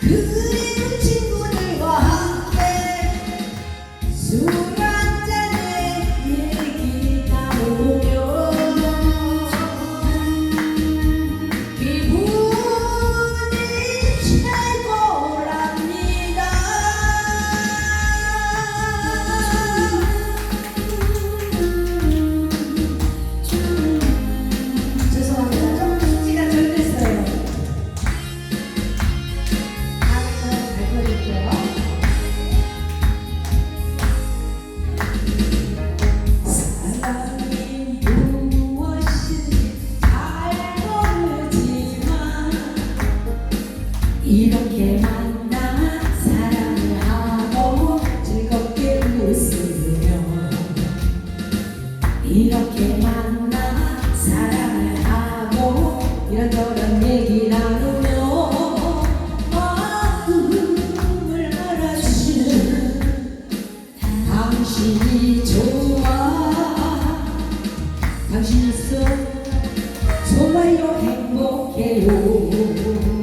그리운 친구들과 함께 수많은 이런저런 얘기 나누며 마음을 알아주시는 당신이 좋아. 당신이서 정말로 행복해요.